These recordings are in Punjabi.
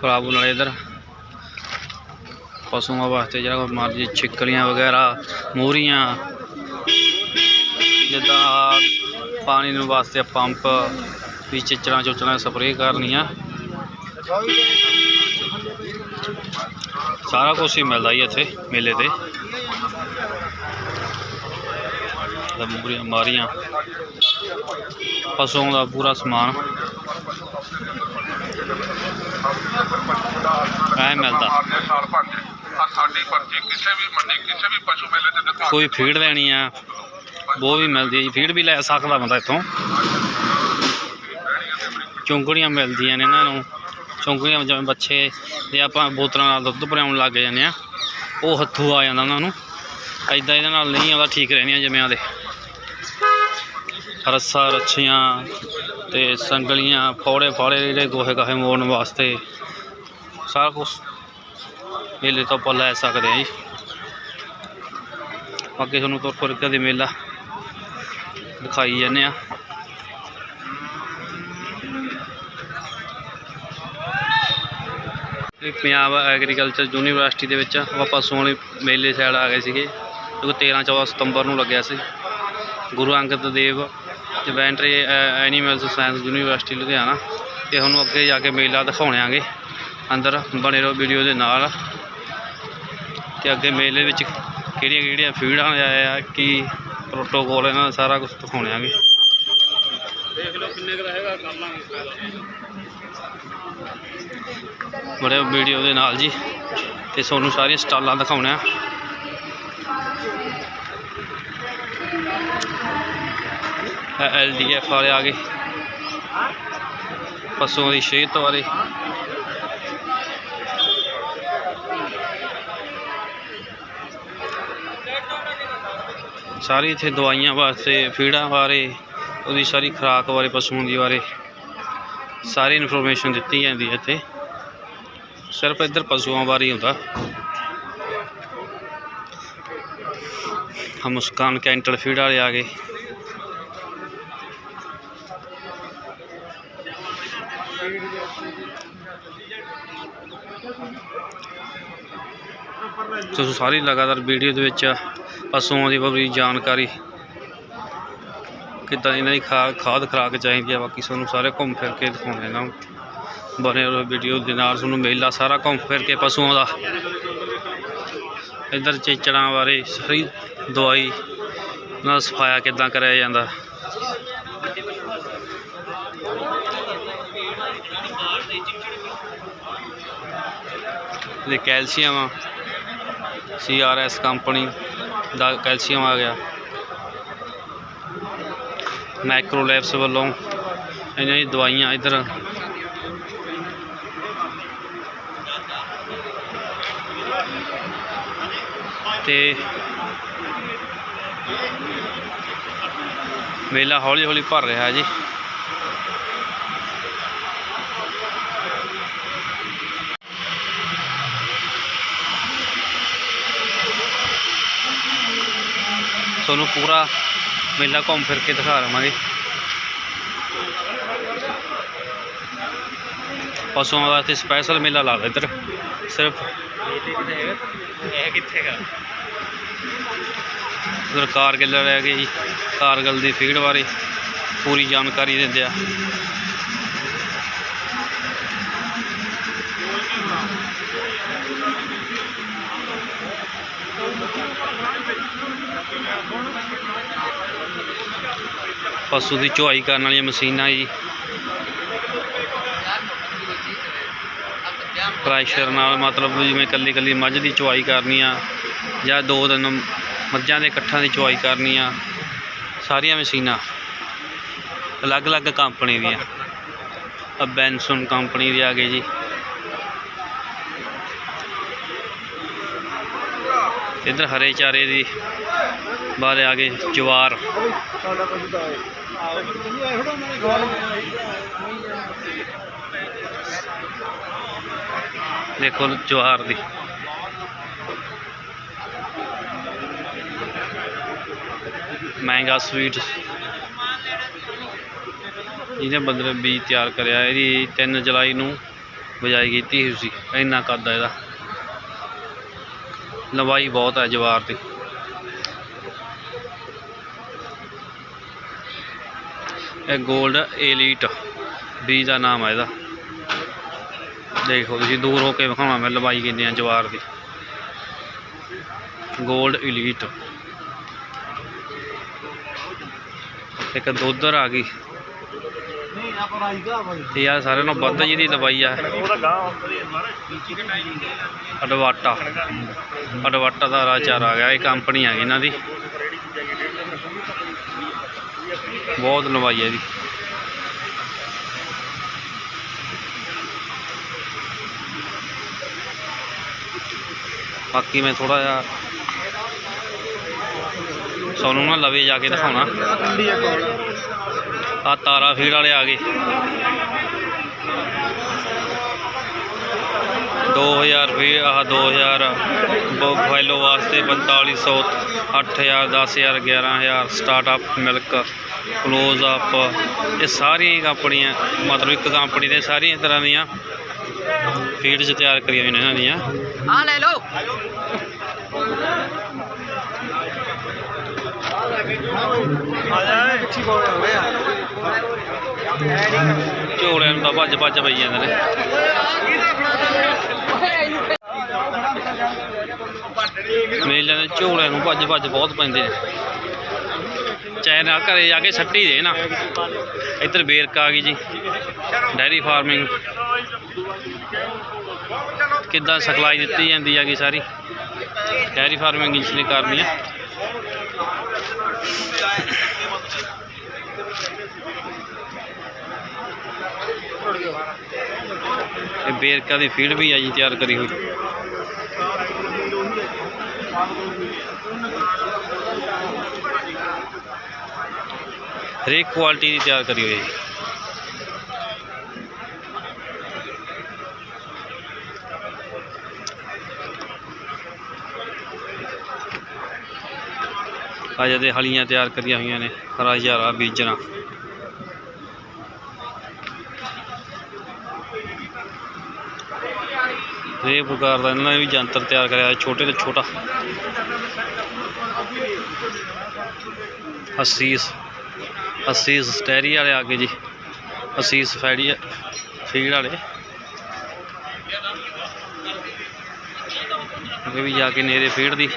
ਖਰਾਬ ਨਾਲੇ ਇਧਰ ਪਸ਼ੂਆਂ ਵਾਸਤੇ ਜਿਹੜਾ ਮਰਜ਼ੀ ਛਿੱਕਲੀਆਂ ਵਗੈਰਾ ਮੂਰੀਆਂ ਜਿੱਦਾਂ ਪਾਣੀ ਨੂੰ ਵਾਸਤੇ ਪੰਪ ਵੀ ਚਿਚੜਾਂ ਚੁਚੜਾਂ ਸਪਰੇਅ ਕਰਨੀਆਂ ਸਾਰਾ ਕੁਝ ਹੀ ਮਿਲਦਾ ਜੀ ਇੱਥੇ ਮੇਲੇ ਤੇ ਦਾ ਮੂਰੀਆਂ ਮਾਰੀਆਂ ਪਸ਼ੂਆਂ ਦਾ ਪੂਰਾ ਸਮਾਨ ਐ ਮਿਲਦਾ ਸਾਲ ਭਰ ਚ ਆ ਸਾਡੀ ਭਰਤੀ ਕਿਸੇ ਵੀ ਮੰਡੀ ਕਿਸੇ ਵੀ ਪਸ਼ੂ ਮੇਲੇ ਤੇ। ਦਿਖਾ ਕੋਈ ਫੀਡ ਲੈਣੀ ਆ ਉਹ ਵੀ ਮਿਲਦੀ ਹੈ ਜੀ। ਫੀਡ ਵੀ ਲੈ ਸਕਦਾ ਬੰਦਾ ਇੱਥੋਂ। ਚੁੰਗੜੀਆਂ ਮਿਲਦੀਆਂ ਨੇ ਇਹਨਾਂ ਨੂੰ। ਚੁੰਗੜੀਆਂ ਜਿਵੇਂ ਬੱਚੇ ਜੇ ਆਪਾਂ ਬੋਤਲਾਂ ਨਾਲ ਦੁੱਧ ਭਰਾਉਣ ਲੱਗ ਜਾਂਦੇ ਆ, ਉਹ ਹੱਥੋਂ ਆ ਜਾਂਦਾ ਉਹਨਾਂ ਨੂੰ। ਐਦਾਂ ਇਹਦੇ ਨਾਲ ਨਹੀਂ ਆਉਂਦਾ, ਠੀਕ ਰਹਿੰਦੀਆਂ ਜਿਵੇਂ ਦੇ ਰੱਸਾ, ਰੱਛੀਆਂ ਤੇ ਸੰਗਲੀਆਂ ਫੌੜੇ ਫਾੜੇ ਜਿਹੜੇ ਗੋਹੇ ਗਾਹੇ ਮੋੜਨ ਵਾਸਤੇ ਸਾਰਾ ਕੁਝ ਮੇਲੇ ਤੋਂ ਆਪਾਂ ਲੈ ਸਕਦੇ ਆ ਜੀ। ਅੱਗੇ ਤੁਹਾਨੂੰ ਤੁਰ ਤੁਰ ਕੇ ਮੇਲਾ ਦਿਖਾਈ ਜਾਂਦੇ ਆ ਇਹ ਪੰਜਾਬ ਐਗਰੀਕਲਚਰ ਯੂਨੀਵਰਸਿਟੀ ਦੇ ਵਿੱਚ ਆਪਾਂ ਪਸ਼ੂਆਂ ਵਾਲੇ ਮੇਲੇ ਸਾਈਡ ਆ ਗਏ ਸੀਗੇ। ਜੋ 13 14 ਸਤੰਬਰ ਨੂੰ ਲੱਗਿਆ ਸੀ। ਗੁਰੂ ਅੰਗਦ ਦੇਵ ਜਵੈਂਟਰੀ ਐਨੀਮਲਸ ਸਾਇੰਸ ਯੂਨੀਵਰਸਿਟੀ ਲੁਧਿਆਣਾ। ਤੇ ਤੁਹਾਨੂੰ ਅੱਗੇ ਜਾ ਕੇ ਮੇਲਾ ਦਿਖਾਉਣਾਂਗੇ ਅੰਦਰ ਬਣੇ ਰਹੋ ਵੀਡੀਓ ਦੇ ਨਾਲ। ਤੇ ਅੱਗੇ ਮੇਲੇ ਵਿੱਚ ਕਿਹੜੀਆਂ ਕਿਹੜੀਆਂ ਫੀਡਾਂ ਆਇਆ ਆ ਕੀ ਪ੍ਰੋਟੋਕੋਲ ਇਹਨਾਂ ਦਾ ਸਾਰਾ ਕੁਝ ਦਿਖਾਉਣਾਂਗੇ ਦੇਖ ਲਓ ਕਿੰਨੇ ਕੁ ਰਹੇਗਾ ਕਰ ਲਾਂਗੇ ਬੜੇ ਵੀਡੀਓ ਦੇ ਨਾਲ ਜੀ। ਤੇ ਤੁਹਾਨੂੰ ਸਾਰੀਆਂ ਸਟਾਲਾਂ ਦਿਖਾਉਣਾ ਐਲ ਡੀ ਐਫ ਵਾਲੇ ਆ ਗਏ। ਪਸ਼ੂਆਂ ਦੀ ਸਿਹਤ ਬਾਰੇ। ਸਾਰੀ ਇੱਥੇ ਦਵਾਈਆਂ ਵਾਸਤੇ, ਫੀਡਾਂ ਬਾਰੇ, ਉਹਦੀ ਸਾਰੀ ਖੁਰਾਕ ਬਾਰੇ, ਪਸ਼ੂਆਂ ਦੀ ਬਾਰੇ ਸਾਰੀ ਇਨਫੋਰਮੇਸ਼ਨ ਦਿੱਤੀ ਜਾਂਦੀ ਹੈ ਇੱਥੇ। ਸਿਰਫ ਇੱਧਰ ਪਸ਼ੂਆਂ ਬਾਰੇ ਹੁੰਦਾ। ਹਮ ਮੁਸਕਾਨ ਕੈਂਟਲ ਫੀਡ ਵਾਲੇ ਆ ਗਏ। ਤੁਸੀਂ ਸਾਰੀ ਲਗਾਤਾਰ ਵੀਡੀਓ ਦੇ ਵਿੱਚ ਪਸ਼ੂਆਂ ਦੀ ਪੂਰੀ ਜਾਣਕਾਰੀ ਕਿੱਦਾਂ ਇਹਨਾਂ ਦੀ ਖਾ, ਖਾਦ ਖੁਰਾਕ ਚਾਹੀਦੀ ਹੈ, ਬਾਕੀ ਤੁਹਾਨੂੰ ਸਾਰੇ ਘੁੰਮ ਫਿਰ ਕੇ ਦਿਖਾਉਂਦੇ ਨਾ। ਬਣੇ ਰਹੋ ਵੀਡੀਓ ਦੇ ਨਾਲ, ਤੁਹਾਨੂੰ ਮੇਲਾ ਸਾਰਾ ਘੁੰਮ ਫਿਰ ਕੇ ਪਸ਼ੂਆਂ ਦਾ। ਇੱਧਰ ਚੇਚੜਾਂ ਬਾਰੇ ਸਾਰੀ ਦਵਾਈ ਨਾਲ ਸਫਾਇਆ ਕਿੱਦਾਂ ਕਰਿਆ ਜਾਂਦਾ। ਇਹ calcium C R S company. ਦਾ ਕੈਲਸ਼ੀਅਮ ਆ ਗਿਆ। ਮਾਈਕਰੋ ਮਾਈਕਰੋਲੈਬਸ ਵੱਲੋਂ ਇਹਨਾਂ ਦੀ ਦਵਾਈਆਂ ਇੱਧਰ। ਤੇ ਮੇਲਾ ਹੌਲੀ ਹੌਲੀ ਭਰ ਰਿਹਾ ਜੀ। ਤੁਹਾਨੂੰ ਪੂਰਾ ਮੇਲਾ ਘੁੰਮ ਫਿਰ ਕੇ ਦਿਖਾ ਰਵਾਂਗੇ ਪਸ਼ੂਆਂ ਵਾਸਤੇ ਸਪੈਸ਼ਲ ਮੇਲਾ ਲਾ ਇੱਧਰ। ਸਿਰਫ ਇਹ ਕਿੱਥੇ ਉਧਰ ਕਾਰਗਿਲ ਰਹਿ ਗਈ ਜੀ, ਕਾਰਗਿਲ ਦੀ ਫੀਡ ਬਾਰੇ ਪੂਰੀ ਜਾਣਕਾਰੀ ਦਿੰਦੇ ਆ। ਪਸ਼ੂ ਦੀ ਚੁਆਈ ਕਰਨ ਵਾਲੀਆਂ ਮਸ਼ੀਨਾਂ ਜੀ। ਪ੍ਰੈਸ਼ਰ ਨਾਲ ਮਤਲਬ ਜਿਵੇਂ ਕੱਲੀ ਕੱਲੀ ਮੱਝ ਦੀ ਚੁਆਈ ਕਰਨੀ ਆ, ਜਾਂ ਦੋ ਦਿਨ ਮੱਝਾਂ ਦੇ ਇਕੱਠਾਂ ਦੀ ਚੁਆਈ ਕਰਨੀ ਆ, ਸਾਰੀਆਂ ਮਸ਼ੀਨਾਂ। ਅਲੱਗ-ਅਲੱਗ ਕੰਪਨੀ ਦੀਆਂ। ਆ ਬੈਨਸਨ ਕੰਪਨੀ ਦੀ ਆ ਗਈ ਜੀ। ਇੱਧਰ ਹਰੇ ਚਾਰੇ ਦੀ ਬਾਰੇ ਆ ਗਏ ਜਵਾਰ। ਦੇਖੋ ਜਵਾਰ ਦੀ। ਮਹਿੰਗਾ ਸਵੀਟ। ਜਿਹਨੇ ਬੰਦੇ ਬੀਜ ਤਿਆਰ ਕਰਿਆ, ਇਹਦੀ 3 ਜੁਲਾਈ ਨੂੰ ਬਜਾਈ ਕੀਤੀ ਹੋਈ ਸੀ, ਇੰਨਾ ਕੱਦ ਆ ਇਹਦਾ। ਲਵਾਈ ਬਹੁਤ ਹੈ ਜਵਾਰ ਦੀ। ਇਹ 골ਡ ਏਲੀਟ ਬੀ ਦਾ ਨਾਮ ਹੈ ਇਹਦਾ। ਦੇਖੋ ਤੁਸੀਂ ਦੂਰ ਹੋ ਕੇ ਵਿਖਾਉਣਾ ਮੈਂ ਲਵਾਈ ਕਿੰਨੀ ਆ ਜਵਾਰ ਦੀ। 골ਡ ਏਲੀਟ ਇੱਕ ਦੋਦਰ ਆ ਗਈ। ਇਹ ਆ ਸਾਰਿਆਂ ਨਾਲੋਂ ਵੱਧ ਜਿਹਦੀ ਦਵਾਈ ਆ। ਉਹਦਾ ਗਾਂ ਅਡਵਾਟਾ। ਅਡਵਾਟਾ ਦਾ ਰਾਚਾਰ ਆ ਗਿਆ, ਇਹ ਕੰਪਨੀ ਆ ਗਈ ਇਹਨਾਂ ਦੀ। ਬਹੁਤ ਲੰਬਾਈ ਹੈ ਇਹਦੀ। ਬਾਕੀ ਮੈਂ ਥੋੜਾ ਜਿਹਾ ਸਾਨੂੰ ਨਾ ਲਵੇ ਜਾ ਕੇ ਦਿਖਾਉਣਾ। ਆ ਤਾਰਾ ਫੀਡ ਵਾਲੇ ਆ ਗਏ। 2000 ਰੁਪਏ ਆਹ 2000 ਫਾਈਲੋ ਵਾਸਤੇ 4500 8000 10000 11000 ਸਟਾਰਟਅਪ, ਮਿਲਕ, ਕਲੋਜ਼ ਅਪ, ਇਹ ਸਾਰੀਆਂ ਕੰਪਨੀਆਂ, ਮਤਲਬ ਇੱਕ ਕੰਪਨੀ ਦੇ ਸਾਰੀਆਂ ਤਰ੍ਹਾਂ ਦੀਆਂ ਫੀਡਸ ਤਿਆਰ ਕਰੀਆਂ ਹੋਈਆਂ ਨੇ ਇਹਨਾਂ ਦੀਆਂ। ਆ ਲੈ ਲਓ। ਝੋਲਿਆਂ ਨੂੰ ਤਾਂ ਭੱਜ ਭੱਜ ਪਈ ਜਾਂਦੇ ਨੇ। ਮੇਲਿਆਂ ਦੇ ਝੋਲਿਆਂ ਨੂੰ ਭੱਜ ਭੱਜ ਬਹੁਤ ਪੈਂਦੇ ਨੇ। ਚਾਹੇ ਨਾ ਘਰੇ ਜਾ ਕੇ ਸੱਟੀ ਦੇ ਨਾ। ਇੱਧਰ ਬੇਰਕ ਆ ਗਈ ਜੀ, ਡੈਰੀ ਫਾਰਮਿੰਗ। ਕਿੱਦਾਂ ਸਪਲਾਈ ਦਿੱਤੀ ਜਾਂਦੀ ਹੈਗੀ ਸਾਰੀ? ਡੈਰੀ ਫਾਰਮਿੰਗ ਇਸ ਲਈ ਕਰਨੀ ਹੈ ਇਹ ਬੇਰਕਾ ਦੀ ਫੀਡ ਵੀ ਆ ਜੀ, ਤਿਆਰ ਕਰੀ ਹੋਈ। ਹਰੇਕ ਕੁਆਲਿਟੀ ਦੀ ਤਿਆਰ ਕਰੀ ਹੋਈ ਹੈ ਅੱਜ ਦੇ ਹਲੀਆਂ ਤਿਆਰ ਕਰੀਆਂ ਹੋਈਆਂ ਨੇ ਹਰਾ ਹਜ਼ਾਰਾ ਬੀਜਣਾ। ਇਹ ਪ੍ਰਕਾਰ ਦਾ ਇਹਨਾਂ ਨੇ ਵੀ ਯੰਤਰ ਤਿਆਰ ਕਰਿਆ, ਛੋਟੇ ਤੋਂ ਛੋਟਾ। ਅਸੀਸ ਅਸੀਸ ਸਟੈਰੀ ਵਾਲੇ ਆ ਗਏ ਜੀ। ਅਸੀਸ ਫੈੜੀ ਫੀਡ ਵਾਲੇ। ਅੱਗੇ ਵੀ ਜਾ ਕੇ ਨੇਰੇ ਫੀਡ ਦੀ।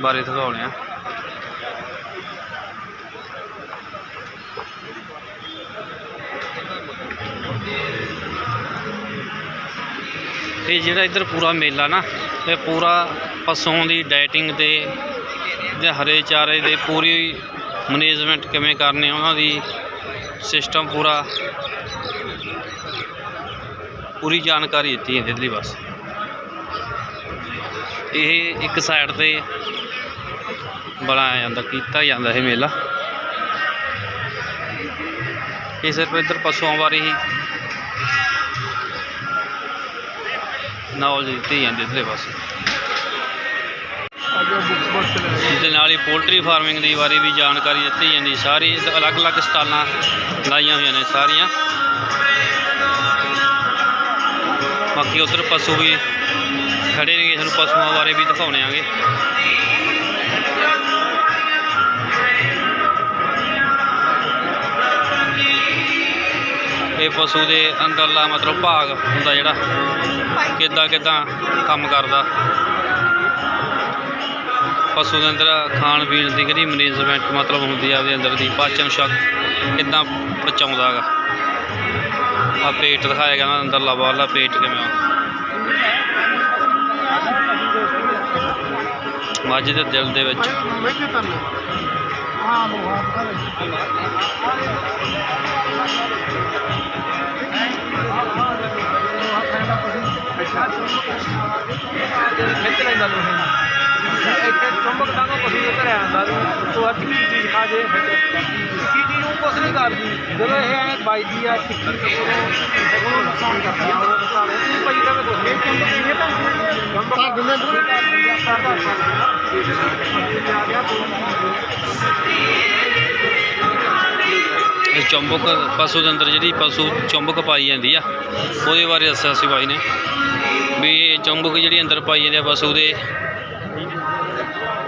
ਬਾਰੇ ਦਿਖਾਉਣੇ ਆ। ਇਹ ਜਿਹੜਾ ਇੱਧਰ ਪੂਰਾ ਮੇਲਾ ਨਾ, ਇਹ ਪੂਰਾ ਪਸ਼ੂਆਂ ਦੀ ਡਾਈਟਿੰਗ ਤੇ ਜਾਂ ਹਰੇ ਚਾਰੇ ਦੇ ਪੂਰੀ ਮੈਨੇਜਮੈਂਟ ਕਿਵੇਂ ਕਰਨੀ, ਉਹਨਾਂ ਦੀ ਸਿਸਟਮ ਪੂਰਾ ਪੂਰੀ ਜਾਣਕਾਰੀ ਦਿੱਤੀ ਹੈ ਦਿੱਲੀ ਬਸ ਇਹ ਇੱਕ ਸਾਈਡ ਤੇ ਬਣਾਇਆ ਜਾਂਦਾ, ਕੀਤਾ ਜਾਂਦਾ ਇਹ ਮੇਲਾ। ਇਹ ਸਿਰਫ ਇੱਧਰ ਪਸ਼ੂਆਂ ਬਾਰੇ ਹੀ ਨੌਲੇਜ ਦਿੱਤੀ ਜਾਂਦੀ ਇੱਧਰਲੇ ਪਾਸੇ। ਦੇ ਨਾਲ ਹੀ ਪੋਲਟਰੀ ਫਾਰਮਿੰਗ ਦੀ ਬਾਰੇ ਵੀ ਜਾਣਕਾਰੀ ਦਿੱਤੀ ਜਾਂਦੀ, ਸਾਰੀ ਅਲੱਗ-ਅਲੱਗ ਸਟਾਲਾਂ ਲਾਈਆਂ ਹੋਈਆਂ ਨੇ ਸਾਰੀਆਂ। ਬਾਕੀ ਉਧਰ ਪਸ਼ੂ ਵੀ ਖੜੇ ਨੇ ਸਾਨੂੰ ਪਸ਼ੂਆਂ ਬਾਰੇ ਵੀ ਦਿਖਾਉਣੇ ਆਗੇ। ਇਹ ਪਸ਼ੂ ਦੇ ਅੰਦਰਲਾ ਮਤਲਬ ਭਾਗ ਹੁੰਦਾ ਜਿਹੜਾ, ਕਿੱਦਾਂ ਕਿੱਦਾਂ ਕੰਮ ਕਰਦਾ। ਪਸ਼ੂ ਦੇ ਅੰਦਰ ਖਾਣ ਪੀਣ ਦੀ ਕਿਹੜੀ ਮੈਨੇਜਮੈਂਟ ਮਤਲਬ ਹੁੰਦੀ ਆ, ਉਹਦੇ ਅੰਦਰ ਦੀ ਪਾਚਨ ਸ਼ਕਤੀ ਕਿੱਦਾਂ ਪਚਾਉਂਦਾ ਹੈਗਾ ਆ ਪੇਟ ਦਿਖਾਇਆ ਗਿਆ ਨਾ, ਅੰਦਰਲਾ ਬਾਹਰਲਾ ਪੇਟ ਕਿਵੇਂ ਆ। ਮੱਝ ਦੇ ਦਿਲ ਦੇ ਵਿੱਚ। ਇੱਥੇ ਚੁੰਬਕ ਦਾ ਨਾ ਕੁਛ ਉੱਤਰ ਆਂਦਾ ਤੂੰ ਅੱਜ ਕੀ ਚੀਜ਼ ਖਾ ਜੇ ਕੀ ਚੀਜ਼ ਨੂੰ ਕੁਛ ਨਹੀਂ ਕਰਦੀ ਜਦੋਂ ਇਹ ਐ ਵੱਜਦੀ ਆ ਟਿੱਕੀ ਉਹਨੂੰ ਨੁਕਸਾਨ ਕਰਦੀ ਆ ਉਹ ਨੁਕਸਾਨ ਇਹ ਭਾਈ ਦਾ ਕੁਛ ਨਹੀਂ ਇਹ ਤਾਂ ਚੁੰਬਕ ਦਿੰਦੇ ਦੂਰ ਇਹ ਚੁੰਬਕ, ਪਸ਼ੂ ਦੇ ਅੰਦਰ ਜਿਹੜੀ ਪਸ਼ੂ ਚੁੰਬਕ ਪਾਈ ਜਾਂਦੀ ਆ, ਉਹਦੇ ਬਾਰੇ ਦੱਸਿਆ ਸੀ ਬਾਈ ਨੇ। ਵੀ ਇਹ ਚੁੰਬਕ ਜਿਹੜੀ ਅੰਦਰ ਪਾਈ ਜਾਂਦੀ ਆ ਪਸ਼ੂ ਦੇ,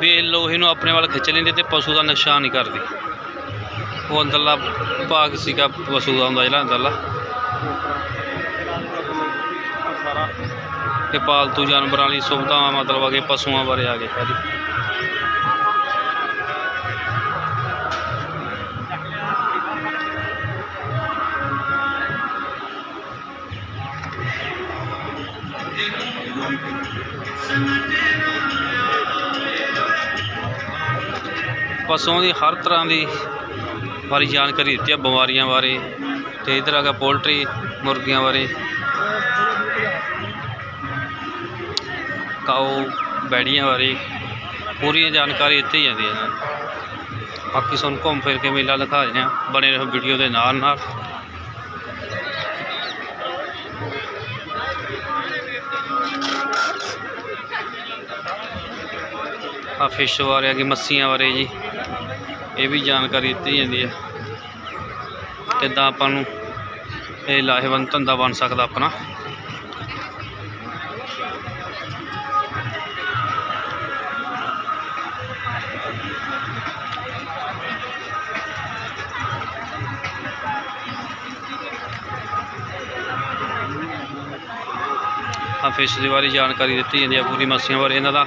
ਵੀ ਇਹ ਲੋਹੇ ਨੂੰ ਆਪਣੇ ਵੱਲ ਖਿੱਚ ਲੈਂਦੇ ਤੇ ਪਸ਼ੂ ਦਾ ਨੁਕਸਾਨ ਨਹੀਂ ਕਰਦੀ। ਉਹ ਅੰਦਰਲਾ ਭਾਗ ਸੀਗਾ ਪਸ਼ੂ ਦਾ ਹੁੰਦਾ ਜਿਹੜਾ ਅੰਦਰਲਾ। ਇਹ ਪਾਲਤੂ ਜਾਨਵਰਾਂ ਲਈ ਸੁਵਿਧਾਵਾਂ ਮਤਲਬ ਆ ਕਿ ਪਸ਼ੂਆਂ ਬਾਰੇ ਆ ਗਏ। ਸਾਰੀ ਪਸ਼ੂਆਂ ਦੀ ਹਰ ਤਰ੍ਹਾਂ ਦੀ ਬਾਰੇ ਜਾਣਕਾਰੀ ਦਿੱਤੀ ਆ ਬਿਮਾਰੀਆਂ ਬਾਰੇ ਤੇ ਇਧਰ ਆ ਗਿਆ ਪੋਲਟਰੀ ਮੁਰਗੀਆਂ ਬਾਰੇ। ਕਾਓ, ਬੈੜੀਆਂ ਬਾਰੇ ਪੂਰੀ ਜਾਣਕਾਰੀ ਦਿੱਤੀ ਜਾਂਦੀ ਹੈ ਬਾਕੀ ਸਾਨੂੰ ਘੁੰਮ ਫਿਰ ਕੇ ਮੇਲਾ ਦਿਖਾ ਦਿੰਦੇ ਹਾਂ ਬਣੇ ਰਹੋ ਵੀਡੀਓ ਦੇ ਨਾਲ ਨਾਲ। ਆ ਫਿਸ਼ ਬਾਰੇ ਆ ਗਈ ਮੱਛੀਆਂ ਬਾਰੇ ਜੀ। ਇਹ ਵੀ ਜਾਣਕਾਰੀ ਦਿੱਤੀ ਜਾਂਦੀ ਹੈ ਕਿੱਦਾਂ ਆਪਾਂ ਨੂੰ ਇਹ ਲਾਹੇਵੰਦ ਧੰਦਾ ਬਣ ਸਕਦਾ ਆਪਣਾ। ਆ ਫਿਸ਼ ਦੇ ਬਾਰੇ ਜਾਣਕਾਰੀ ਦਿੱਤੀ ਜਾਂਦੀ ਹੈ ਪੂਰੀ ਮੱਛੀਆਂ ਬਾਰੇ। ਇਹਨਾਂ ਦਾ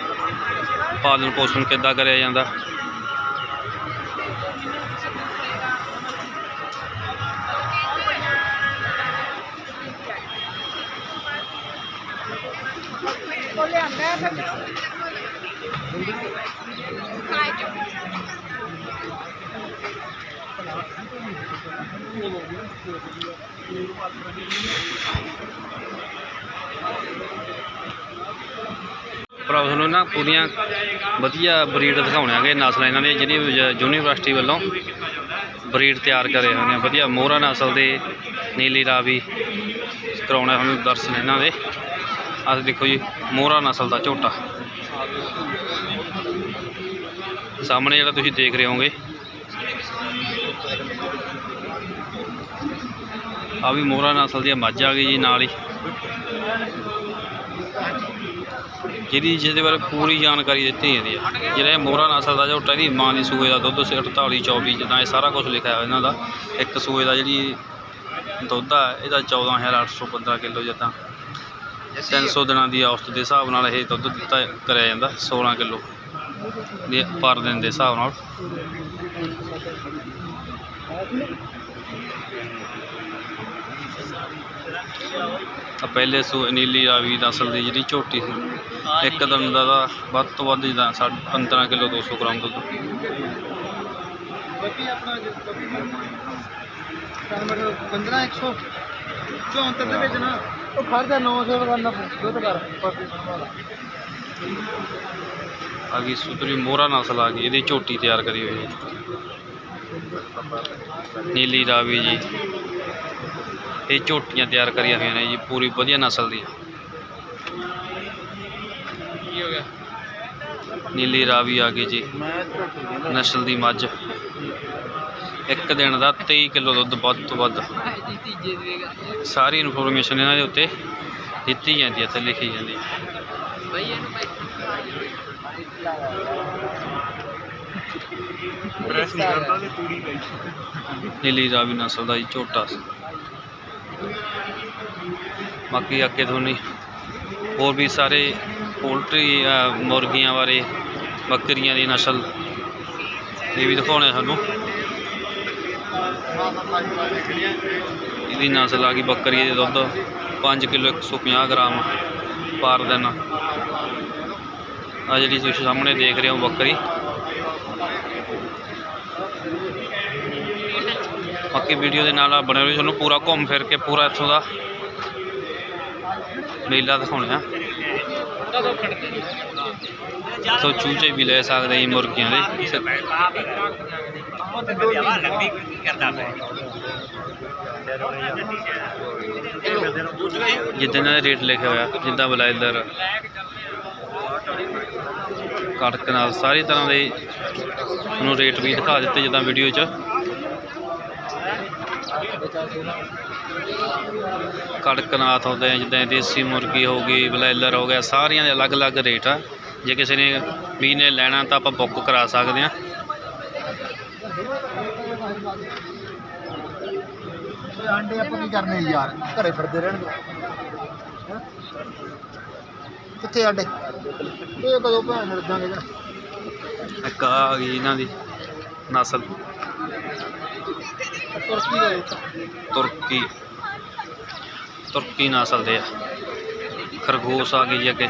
ਪਾਲਣ ਪੋਸ਼ਣ ਕਿੱਦਾਂ ਕਰਿਆ ਜਾਂਦਾ। ਭਰਾ, ਤੁਹਾਨੂੰ ਨਾ ਪੂਰੀਆਂ ਵਧੀਆ ਬਰੀਡ ਦਿਖਾਉਣਾਂਗੇ ਨਸਲਾਂ ਇਹਨਾਂ ਦੀਆਂ ਜਿਹੜੀ ਯੂਨੀਵਰਸਿਟੀ ਵੱਲੋਂ ਬਰੀਡ ਤਿਆਰ ਕਰੇ ਹੋਏ ਨੇ। ਵਧੀਆ ਮੋਹਰਾ ਨਸਲ ਦੇ, ਨੀਲੀ ਰਾਵੀ ਕਰਾਉਣਾ ਤੁਹਾਨੂੰ ਦਰਸ਼ਨ ਇਹਨਾਂ ਦੇ। ਆਹ ਦੇਖੋ ਜੀ, ਮੋਹਰਾ ਨਸਲ ਦਾ ਝੋਟਾ। ਸਾਹਮਣੇ ਜਿਹੜਾ ਤੁਸੀਂ ਦੇਖ ਰਹੇ ਹੋਗੇ ਆ ਵੀ ਮੋਹਰਾ ਨਸਲ ਦੀ ਮੱਝ ਆ ਗਈ ਜੀ ਨਾਲ ਹੀ। ਜਿਹਦੀ ਜਿਹਦੇ ਬਾਰੇ ਪੂਰੀ ਜਾਣਕਾਰੀ ਦਿੱਤੀ ਜਾਂਦੀ ਹੈ ਜਿਹੜਾ ਇਹ ਮੋਹਰਾ ਨਸਲ ਦਾ ਝੋਟਾ, ਇਹਦੀ ਮਾਂ ਦੀ ਸੂਏ ਦਾ ਦੁੱਧ ਸੀ 48 24 ਜਿੱਦਾਂ ਇਹ ਸਾਰਾ ਕੁਝ ਲਿਖਿਆ ਹੋਇਆ ਇਹਨਾਂ ਦਾ। ਇੱਕ ਸੂਏ ਦਾ ਜਿਹੜੀ ਦੁੱਧ ਆ, ਇਹਦਾ 14815 ਕਿਲੋ ਜਿੱਦਾਂ। 300 ਦਿਨਾਂ ਦੀ ਔਸਤ ਦੇ ਹਿਸਾਬ ਨਾਲ ਇਹ ਦੁੱਧ ਦਿੱਤਾ ਕਰਿਆ ਜਾਂਦਾ 16 ਕਿਲੋ ਦੇ ਪਰ ਦਿਨ ਦੇ ਹਿਸਾਬ ਨਾਲ। ਆ ਪਹਿਲੇ ਸੂ ਨੀਲੀ ਰਾਵੀ ਨਸਲ ਦੀ ਜਿਹੜੀ ਝੋਟੀ ਸੀ ਇੱਕ ਦਿਨ ਦਾ ਤਾਂ ਵੱਧ ਤੋਂ ਵੱਧ ਜਿੱਦਾਂ ਸਾਢੇ 15 ਕਿਲੋ 200 ਗ੍ਰਾਮ ਦੁੱਧ। ਆਪਣਾ ਜੋ ਨੰਬਰ 15 100 74 ਦੇ ਵਿੱਚ ਨਾ। ਉਹ ਖਰਚਾ 900 ਕਰਨਾ ਦੁੱਧ ਕਰ ਆ ਗਈ ਸੁਤਰੀ ਮੋਹਰਾ ਨਸਲ ਆ ਗਈ ਇਹਦੀ ਝੋਟੀ ਤਿਆਰ ਕਰੀ ਹੋਈ ਹੈ। ਨੀਲੀ ਰਾਵੀ ਜੀ। ਇਹ ਝੋਟੀਆਂ ਤਿਆਰ ਕਰੀਆਂ ਹੋਈਆਂ ਨੇ ਜੀ ਪੂਰੀ ਵਧੀਆ ਨਸਲ ਦੀ। ਕੀ ਹੋ ਗਿਆ? ਨੀਲੀ ਰਾਵੀ ਆ ਗਈ ਜੀ ਨਸਲ ਦੀ ਮੱਝ। ਇੱਕ ਦਿਨ ਦਾ 23 ਕਿਲੋ ਦੁੱਧ ਵੱਧ ਤੋਂ ਵੱਧ। ਸਾਰੀ ਇਨਫੋਰਮੇਸ਼ਨ ਇਹਨਾਂ ਦੇ ਉੱਤੇ ਦਿੱਤੀ ਜਾਂਦੀ ਹੈ ਤੇ ਲਿਖੀ ਜਾਂਦੀ ਹੈ। ਬਈ ਇਹਨੂੰ ਪ੍ਰੈਸ ਨਹੀਂ ਕਰਦਾ ਤੇ ਪੂਰੀ ਗਈ ਨੀਲੀ ਰਾਵੀ ਨਸਲ ਦਾ ਜੀ ਝੋਟਾ। ਸੀ ਬਾਕੀ ਅੱਗੇ ਤੁਹਾਨੂੰ ਹੋਰ ਵੀ ਸਾਰੇ ਪੋਲਟਰੀ ਮੁਰਗੀਆਂ ਬਾਰੇ ਬੱਕਰੀਆਂ ਦੀ ਨਸਲ ਇਹ ਵੀ ਦਿਖਾਉਣੇ ਸਾਨੂੰ ਇਹਦੀ ਨਸਲ ਆ ਗਈ ਬੱਕਰੀ ਦੇ ਦੁੱਧ 5 ਕਿਲੋ 150 ਗ੍ਰਾਮ ਪਰ ਦਿਨ। ਆ ਜਿਹੜੀ ਤੁਸੀਂ ਸਾਹਮਣੇ ਦੇਖ ਰਹੇ ਹੋ ਬੱਕਰੀ। ਬਾਕੀ ਵੀਡੀਓ ਦੇ ਨਾਲ ਨਾਲ ਬਣੇ ਰਹੋ, ਤੁਹਾਨੂੰ ਪੂਰਾ ਘੁੰਮ ਫਿਰ ਕੇ, ਪੂਰਾ ਇੱਥੋਂ ਦਾ ਮੇਲਾ ਦਿਖਾਉਣਾ। ਤੋਂ ਚੂਚੇ ਵੀ ਲੈ ਸਕਦੇ ਜੀ ਮੁਰਗੀਆਂ ਦੇ। ਜਿੱਦਾਂ ਇਹਨਾਂ ਦੇ ਰੇਟ ਲਿਖਿਆ ਹੋਇਆ ਜਿੱਦਾਂ ਬਲਾਈਲਰ ਕੜਕ ਨਾਲ ਸਾਰੀ ਤਰ੍ਹਾਂ ਦੇ ਨੂੰ ਰੇਟ ਵੀ ਦਿਖਾ ਦਿੱਤੇ ਜਿੱਦਾਂ ਵੀਡੀਓ 'ਚ। ਕੜਕਨਾਥ ਹੁੰਦੇ ਆ, ਜਿੱਦਾਂ ਦੇਸੀ ਮੁਰਗੀ ਹੋ ਗਈ ਬਲੈਲਰ ਹੋ ਗਿਆ, ਸਾਰੀਆਂ ਦੇ ਅਲੱਗ-ਅਲੱਗ ਰੇਟ ਆ। ਜੇ ਕਿਸੇ ਨੇ ਵੀ ਲੈਣਾ ਤਾਂ ਆਪਾਂ ਬੁੱਕ ਕਰਾ ਸਕਦੇ ਆ। ਆਂਡੇ ਆਪਾਂ ਕੀ ਕਰਨੇ ਯਾਰ? ਘਰੇ ਫਿਰਦੇ ਰਹਿਣਗੇ। ਹੈਂ? ਕਿੱਥੇ ਆਂਡੇ? ਇਹ ਕਦੋਂ ਭੈਣ ਮਿਲ ਜਾਣਗੇ ਜਾਂ ਇੱਕ ਆਹ ਆ ਗਈ ਇਹਨਾਂ ਦੀ ਨਸਲ। ਤੁਰਕੀ ਦਾ ਤੁਰਕੀ। ਤੁਰਕੀ ਨਸਲ ਦੇ ਆ। ਖਰਗੋਸ਼ ਆ ਗਈ ਅੱਗੇ।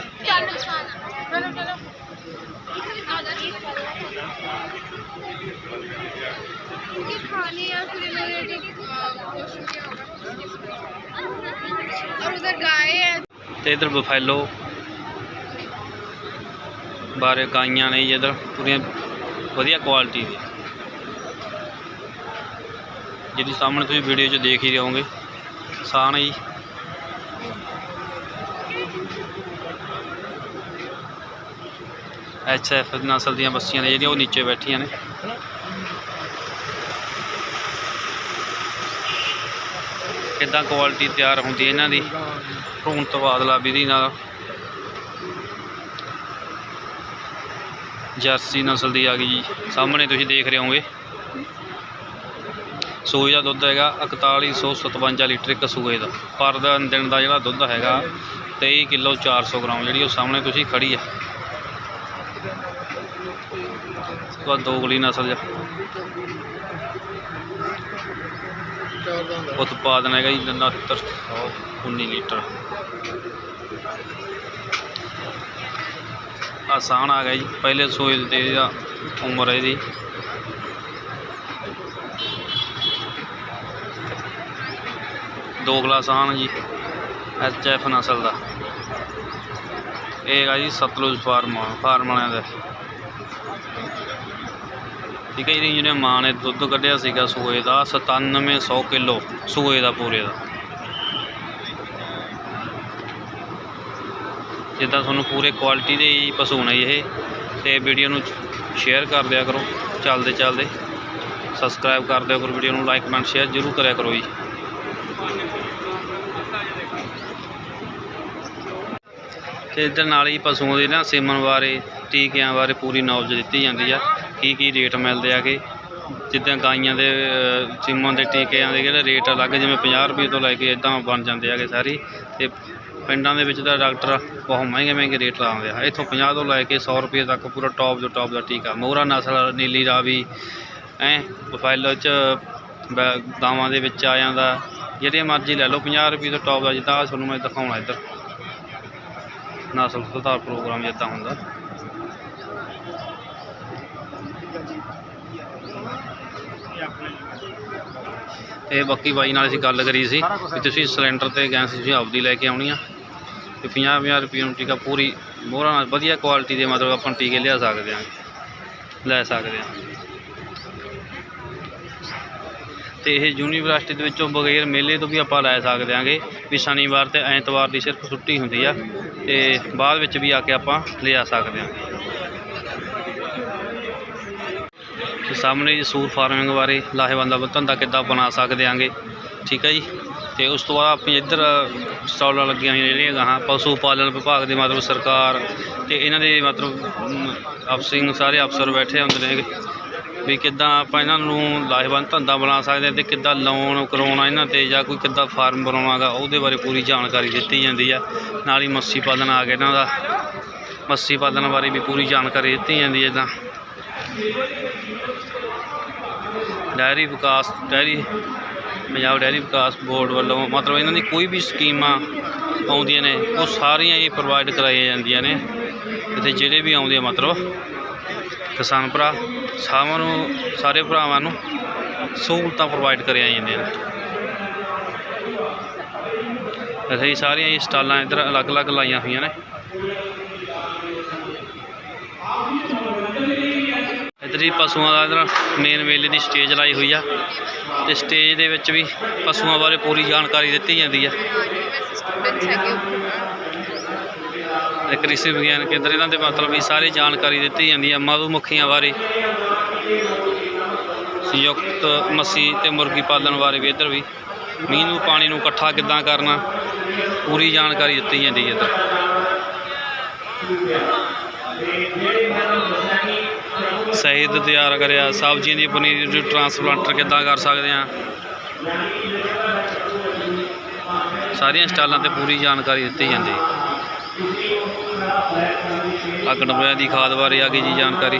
गाय है ਤੇ ਇਧਰ ਬਫੈਲੋ ਬਾਰੇ ਗਾਈਆਂ ਨੇ ਜੀ ਇੱਧਰ ਪੂਰੀਆਂ ਵਧੀਆ ਕੁਆਲਿਟੀ ਦੀ ਜਿਹਦੀ ਸਾਹਮਣੇ ਤੁਸੀਂ ਵੀਡੀਓ 'ਚ ਦੇਖ ਹੀ ਰਹੋਗੇ ਸਾਨ ਜੀ ਐਚ ਐਫ ਨਸਲ ਦੀਆਂ ਬੱਸੀਆਂ ਨੇ ਜਿਹੜੀਆਂ ਉਹ ਨੀਚੇ ਬੈਠੀਆਂ ਨੇ ਕਿੱਦਾਂ ਕੁਆਲਿਟੀ ਤਿਆਰ ਹੁੰਦੀ ਹੈ ਇਹਨਾਂ ਦੀ ਭਰੂਣ ਤਬਾਦਲਾ ਵਿਧੀ ਨਾਲ ਜਰਸੀ ਨਸਲ ਦੀ ਆ ਗਈ ਜੀ। ਸਾਹਮਣੇ ਤੁਸੀਂ ਦੇਖ ਰਹੇ ਹੋਗੇ ਸੂਏ ਦਾ ਦੁੱਧ ਹੈਗਾ 4157 ਲੀਟਰ ਇੱਕ ਸੂਏ ਦਾ। ਪਰ ਦਾ ਦਿਨ ਦਾ ਜਿਹੜਾ ਦੁੱਧ ਹੈਗਾ 23 ਕਿਲੋ 400 ਗ੍ਰਾਮ, ਜਿਹੜੀ ਉਹ ਸਾਹਮਣੇ ਤੁਸੀਂ ਖੜੀ ਆ। ਉਸ ਤੋਂ ਬਾਅਦ ਦੋਗਲੀ ਨਸਲ ਦਾ ਉਤਪਾਦਨ ਹੈਗਾ ਜੀ 6919 ਲੀਟਰ। ਆਸਾਨ ਆ ਗਿਆ ਜੀ, ਪਹਿਲੇ ਸੂਏ ਤੇ ਇਹਦਾ ਉਮਰ ਹੈ ਇਹਦੀ। ਦੋ ਗਲਾਸ ਆਣ ਜੀ, ਐਚ ਐਫ ਨਸਲ ਦਾ। ਇਹ ਹੈਗਾ ਜੀ ਸਤਲੁਜ ਫਾਰਮ ਫਾਰਮ ਵਾਲਿਆਂ ਦਾ। ਠੀਕ ਹੈ ਜੀ ਜਿਹਨੇ ਮਾਂ ਨੇ ਦੁੱਧ ਕੱਢਿਆ ਸੀਗਾ ਸੂਏ ਦਾ 9700 ਕਿਲੋ ਸੂਏ ਦਾ ਪੂਰੇ ਦਾ। ਜਿੱਦਾਂ ਤੁਹਾਨੂੰ ਪੂਰੇ ਕੁਆਲਿਟੀ ਦੇ ਹੀ ਪਸ਼ੂ ਨੇ ਇਹ। ਤੇ ਵੀਡੀਓ ਨੂੰ ਸ਼ੇਅਰ ਕਰ ਦਿਆ ਕਰੋ ਚੱਲਦੇ ਚੱਲਦੇ। ਸਬਸਕ੍ਰਾਈਬ ਕਰ ਦਿਆ ਕਰੋ ਵੀਡੀਓ ਨੂੰ ਲਾਈਕ ਕਮੈਂਟ ਸ਼ੇਅਰ ਜ਼ਰੂਰ ਕਰਿਆ ਕਰੋ ਜੀ। ਤੇ ਇੱਧਰ ਨਾਲ ਹੀ ਪਸ਼ੂਆਂ ਦੇ ਨਾ ਸਿਮਨ ਬਾਰੇ ਟੀਕਿਆਂ ਬਾਰੇ ਪੂਰੀ ਨੌਲੇਜ ਦਿੱਤੀ ਜਾਂਦੀ ਆ ਕੀ ਕੀ ਰੇਟ ਮਿਲਦੇ ਆਗੇ ਜਿੱਦਾਂ ਗਾਈਆਂ ਦੇ ਅਹ, ਦੇ ਟੀਕਿਆਂ ਦੇ ਜਿਹੜੇ ਰੇਟ ਅਲੱਗ ਜਿਵੇਂ 50 ਰੁਪਏ ਤੋਂ ਲੈ ਕੇ ਇਦਾਂ ਬਣ ਜਾਂਦੇ ਆਗੇ ਸਾਰੀ। ਤੇ ਪਿੰਡਾਂ ਦੇ ਵਿੱਚ ਤਾਂ ਡਾਕਟਰ ਬਹੁਤ ਮਹਿੰਗੇ ਮਹਿੰਗੇ ਰੇਟ ਲਾਉਂਦੇ ਆ। ਇੱਥੋਂ 50 ਤੋਂ ਲੈ ਕੇ 100 ਰੁਪਏ ਤੱਕ ਪੂਰਾ ਟੌਪ ਜੋ ਟੌਪ ਦਾ ਟੀਕਾ। ਮੋਹਰਾ ਨਸਲ, ਨੀਲੀ ਰਾਵੀ ਐ ਬਫੈਲੋ ਚ ਬ- ਗਾਵਾਂ ਦੇ ਵਿੱਚ ਆ ਜਾਂਦਾ। ਜਿਹੜੇ ਮਰਜ਼ੀ ਲੈ ਲਓ 50 ਰੁਪਏ ਤੋਂ ਟੌਪ ਦਾ ਜਿੱਦਾਂ ਤੁਹਾਨੂੰ ਮੈਂ ਦਿਖਾਉਣਾ ਇੱਧਰ। ਨਸਲ ਸੁਧਾਰ ਪ੍ਰੋਗਰਾਮ ਜਿੱਦਾਂ ਹੁੰਦਾ। ਇਹ ਬਾਕੀ ਬਾਈ ਨਾਲ ਅਸੀਂ ਗੱਲ ਕਰੀ ਸੀ ਵੀ ਤੁਸੀਂ ਸਿਲੰਡਰ ਤੇ ਗੈਸ ਤੁਸੀਂ ਆਪਦੀ ਲੈ ਕੇ ਆਉਣੀ ਆ ਤੇ 50 50 ਰੁਪਏ ਨੂੰ ਟੀਕਾ ਪੂਰੀ ਮੋਹਰਾਂ ਨਾਲ ਵਧੀਆ ਕੁਆਲਿਟੀ ਦੇ ਮਤਲਬ ਆਪਾਂ ਟੀਕੇ ਲਿਆ ਸਕਦੇ ਹਾਂ ਲੈ ਸਕਦੇ ਹਾਂ ਤੇ ਇਹ ਯੂਨੀਵਰਸਿਟੀ ਦੇ ਵਿੱਚੋਂ ਬਗੈਰ ਮੇਲੇ ਤੋਂ ਵੀ ਆਪਾਂ ਲੈ ਸਕਦੇ ਆਂਗੇ ਵੀ ਸ਼ਨੀਵਾਰ ਤੇ ਐਤਵਾਰ ਦੀ ਸਿਰਫ ਛੁੱਟੀ ਹੁੰਦੀ ਆ ਤੇ ਬਾਅਦ ਵਿੱਚ ਵੀ ਆ ਕੇ ਆਪਾਂ ਲਿਆ ਸਕਦੇ ਹਾਂ ਤੇ ਸਾਹਮਣੇ ਜੀ ਸੂਰ ਫਾਰਮਿੰਗ ਬਾਰੇ ਲਾਹੇਵੰਦ ਧੰਦਾ ਕਿੱਦਾਂ ਬਣਾ ਸਕਦੇ ਆਂਗੇ। ਠੀਕ ਹੈ ਜੀ। ਤੇ ਉਸ ਤੋਂ ਬਾਅਦ ਆਪਣੀ ਇੱਧਰ ਸਟਾਲਾਂ ਲੱਗੀਆਂ ਹੋਈਆਂ ਜਿਹੜੀਆਂ ਗਾਹਾਂ ਪਸ਼ੂ ਪਾਲਣ ਵਿਭਾਗ ਦੇ ਮਤਲਬ ਸਰਕਾਰ ਤੇ ਇਹਨਾਂ ਦੇ ਮਤਲਬ ਅਮ, ਅਫਸਰਿੰਗ ਸਾਰੇ ਅਫਸਰ ਬੈਠੇ ਹੁੰਦੇ ਨੇ ਵੀ ਕਿੱਦਾਂ ਆਪਾਂ ਇਹਨਾਂ ਨੂੰ ਲਾਹੇਵੰਦ ਧੰਦਾ ਬਣਾ ਸਕਦੇ ਹਾਂ ਤੇ ਕਿੱਦਾਂ ਲੋਨ ਕਰਾਉਣਾ ਇਹਨਾਂ ਤੇ ਜਾਂ ਕੋਈ ਕਿੱਦਾਂ ਫਾਰਮ ਬਣਾਉਣਾਗਾ ਉਹਦੇ ਬਾਰੇ ਪੂਰੀ ਜਾਣਕਾਰੀ ਦਿੱਤੀ ਜਾਂਦੀ ਆ। ਨਾਲ ਹੀ ਮੱਛੀ ਪਾਲਣ ਆ ਗਿਆ ਇਹਨਾਂ ਦਾ। ਮੱਛੀ ਪਾਲਣ ਬਾਰੇ ਵੀ ਪੂਰੀ ਜਾਣਕਾਰੀ ਦਿੱਤੀ ਜਾਂਦੀ ਹੈ ਇੱਦਾਂ। ਡੈਰੀ ਵਿਕਾਸ, ਡੈਰੀ, ਪੰਜਾਬ ਡੈਰੀ ਵਿਕਾਸ ਬੋਰਡ ਵੱਲੋਂ ਮਤਲਬ ਇਹਨਾਂ ਦੀ ਕੋਈ ਵੀ ਸਕੀਮਾਂ ਆਉਂਦੀਆਂ ਨੇ, ਉਹ ਸਾਰੀਆਂ ਹੀ ਪ੍ਰੋਵਾਈਡ ਕਰਾਈਆਂ ਜਾਂਦੀਆਂ ਨੇ। ਇੱਥੇ ਜਿਹੜੇ ਵੀ ਆਉਂਦੇ ਆ ਮਤਲਬ, ਕਿਸਾਨ ਭਰਾ, ਸਾਰਿਆਂ ਨੂੰ, ਸਾਰੇ ਭਰਾਵਾਂ ਨੂੰ ਸਹੂਲਤਾਂ ਪ੍ਰੋਵਾਈਡ ਕਰੀਆਂ ਜਾਂਦੀਆਂ ਨੇ। ਇੱਥੇ ਸਾਰੀਆਂ ਹੀ ਸਟਾਲਾਂ ਇੱਧਰ ਅਲੱਗ-ਅਲੱਗ ਲਾਈਆਂ ਹੋਈਆਂ ਨੇ। ਇੱਧਰ ਹੀ ਪਸ਼ੂਆਂ ਦਾ ਇਧਰ ਮੇਨ ਮੇਲੇ ਦੀ ਸਟੇਜ ਲਾਈ ਹੋਈ ਆ। ਤੇ ਸਟੇਜ ਦੇ ਵਿੱਚ ਵੀ ਪਸ਼ੂਆਂ ਬਾਰੇ ਪੂਰੀ ਜਾਣਕਾਰੀ ਦਿੱਤੀ ਜਾਂਦੀ ਆ। ਤੇ ਕ੍ਰਿਸ਼ੀ ਵਿਗਿਆਨ ਕੇਂਦਰ, ਇਹਨਾਂ ਦੇ ਮਤਲਬ ਵੀ ਸਾਰੀ ਜਾਣਕਾਰੀ ਦਿੱਤੀ ਜਾਂਦੀ ਆ ਮਧੂਮੱਖੀਆਂ ਬਾਰੇ। ਸੰਯੁਕਤ ਮਸੀ ਤੇ ਮੁਰਗੀ ਪਾਲਣ ਬਾਰੇ ਵੀ ਇੱਧਰ ਵੀ। ਮੀਂਹ ਨੂੰ ਪਾਣੀ ਨੂੰ ਇਕੱਠਾ ਕਿੱਦਾਂ ਕਰਨਾ, ਪੂਰੀ ਜਾਣਕਾਰੀ ਦਿੱਤੀ ਜਾਂਦੀ ਹੈ ਇੱਧਰ। ਸਹੀਦ ਤਿਆਰ ਕਰਿਆ, ਸਬਜ਼ੀਆਂ ਦੀ ਪਨੀਰ ਦੀ ਟਰਾਂਸਪਲਾਂਟਰ, ਕਿੱਦਾਂ ਕਰ ਸਕਦੇ ਆ ਸਾਰੀਆਂ ਸਟਾਲਾਂ ਤੇ ਪੂਰੀ ਜਾਣਕਾਰੀ ਦਿੱਤੀ ਜਾਂਦੀ। ਆ ਗੰਡੋਇਆਂ ਦੀ ਖਾਦ ਬਾਰੇ ਆ ਗਈ ਜੀ ਜਾਣਕਾਰੀ।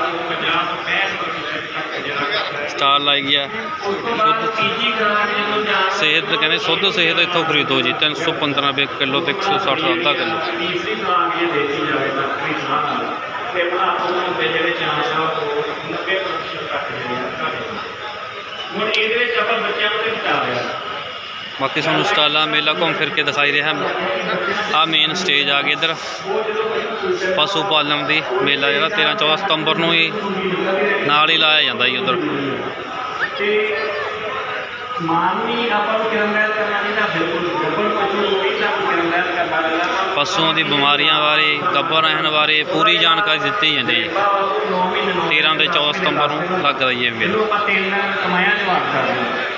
ਸਟਾਲ ਲਾਈ ਗਿਆ। ਸ਼ੁੱਧ ਸਿਹਤ ਕਹਿੰਦੇ ਸ਼ੁੱਧ ਸਿਹਤ ਇੱਥੋਂ ਖਰੀਦੋ ਜੀ 315 ਰੁਪਏ ਕਿਲੋ ਤੇ 160 ਦਾ ਅੱਧਾ ਕਿਲੋ। ਹੁਣ ਇਹਦੇ ਵਿੱਚ ਆਪਾਂ ਬੱਚਿਆਂ ਨੂੰ ਤੇ ਬਤਾ ਰਿਹਾ ਬਾਕੀ ਤੁਹਾਨੂੰ ਸਟਾਲਾਂ ਮੇਲਾ ਘੁੰਮ ਫਿਰ ਕੇ ਦਿਖਾਈ ਰਿਹਾ। ਆ ਮੇਨ ਸਟੇਜ ਆ ਗਈ ਇੱਧਰ। ਪਸ਼ੂ ਪਾਲਣ ਦੀ ਮੇਲਾ ਜਿਹੜਾ 13 14 ਸਤੰਬਰ ਨੂੰ ਹੀ ਨਾਲ ਹੀ ਲਾਇਆ ਜਾਂਦਾ ਜੀ ਉੱਧਰ। ਮਾਨਵੀ ਆਪਾਂ ਨੂੰ ਕਿਰਨੈਲ ਕਰਨਾ ਨਹੀਂ ਤਾਂ ਬਿਲਕੁਲ ਗੱਬਰ ਪਸ਼ੂ ਨੂੰ ਵੀ ਤਾਂ ਕਿਰਨੈਲ ਕਰਨਾ ਲੈਣਾ ਪਸ਼ੂਆਂ ਦੀ ਬਿਮਾਰੀਆਂ ਬਾਰੇ ਗੱਭਰ ਰਹਿਣ ਬਾਰੇ ਪੂਰੀ ਜਾਣਕਾਰੀ ਦਿੱਤੀ ਜਾਂਦੀ ਹੈ। 9 ਮਹੀਨੇ 13 ਤੇ 14 ਸਤੰਬਰ ਨੂੰ ਲੱਗਦਾ ਜੀ ਇਹ ਮੇਲਾ। ਕਮਾਇਆ ਜਵਾਬ ਕਰਦੇ ਹਾਂ।